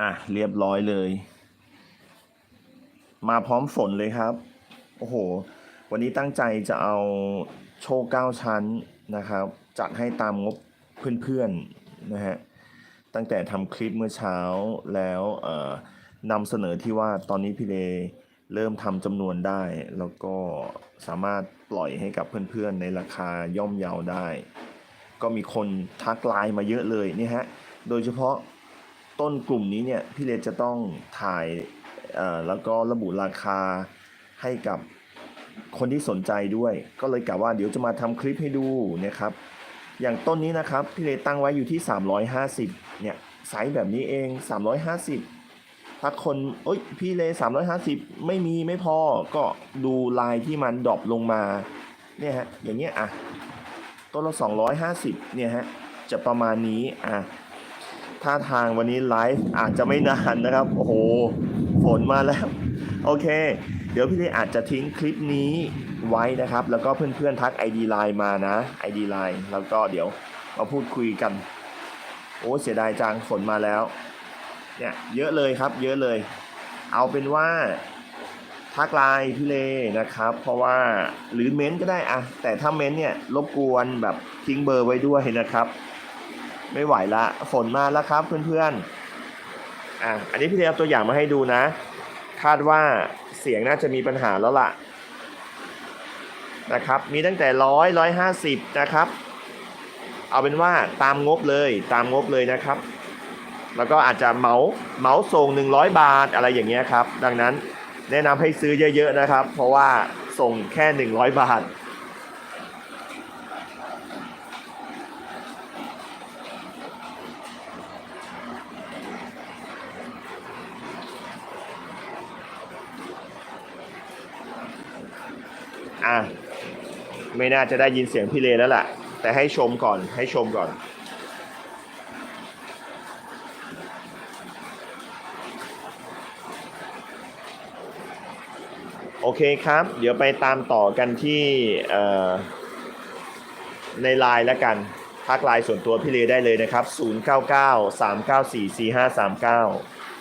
อะเรียบร้อยเลย มาพร้อมฝนเลยครับ โอ้โห วันนี้ตั้งใจจะเอาโชว์เก้าชั้นนะครับ จัดให้ตามงบเพื่อนๆนะฮะ ตั้งแต่ทำคลิปเมื่อเช้าแล้วเอ่อนำเสนอที่ว่าตอนนี้พี่เลเริ่มทำจำนวนได้ แล้วก็สามารถปล่อยให้กับเพื่อนๆ ในราคาย่อมเยาได้ ก็มีคนทักไลน์มาเยอะเลยนี่ฮะ โดยเฉพาะ ต้นกลุ่มนี้เนี่ยพี่เลจะต้องถ่ายแล้วก็ระบุราคาให้กับคนที่สนใจด้วย ก็เลยกะว่าเดี๋ยวจะมาทำคลิปให้ดูนี่ยครับ อย่างต้นนี้นะครับพี่เลตั้งไว้อยู่ที่ 350เนี่ยไซส์แบบนี้เอง 350 ถ้าคนเอ้ยพี่เล 350 ไม่มีไม่พอก็ดูลายที่มันดรอปลงมาเนี่ยฮะอย่างเงี้ยอะต้นละ250เนี่ยฮะจะประมาณนี้อะ ท่าทางวันนี้ไลฟ์อาจจะไม่นานนะครับ โอ้โห ฝนมาแล้ว โอเค เดี๋ยวพี่เลอาจจะทิ้งคลิปนี้ไว้นะครับ แล้วก็เพื่อนๆทัก ID Line มานะ ID Line แล้วก็เดี๋ยวมาพูดคุยกัน โอ้เสียดายจังฝนมาแล้ว เนี่ยเยอะเลยครับ เยอะเลย เอาเป็นว่าทักไลน์พี่เลนะครับ เพราะว่าหรือเม้นก็ได้อะแต่ถ้าเม้นเนี่ยรบกวนแบบทิ้งเบอร์ไว้ด้วยนะครับ ไม่ไหวละ ฝนมาแล้วครับเพื่อนๆอะอันนี้พี่เลเอาตัวอย่างมาให้ดูนะ คาดว่าเสียงน่าจะมีปัญหาแล้วล่ะนะครับ มีตั้งแต่ร้อยร้อยห้าสิบนะครับ เอาเป็นว่าตามงบเลยตามงบเลยนะครับ แล้วก็อาจจะเหมาเหมาส่ง100บาทอะไรอย่างเงี้ยครับ ดังนั้นแนะนำให้ซื้อเยอะๆนะครับ เพราะว่าส่งแค่100บาท อะไม่น่าจะได้ยินเสียงพี่เลแล้วล่ะ แต่ให้ชมก่อนให้ชมก่อน โอเคครับ เดี๋ยวไปตามต่อกันที่ในไลน์แล้วกันทักไลน์ส่วนตัวพี่เลได้เลยนะครับ 099 394 4539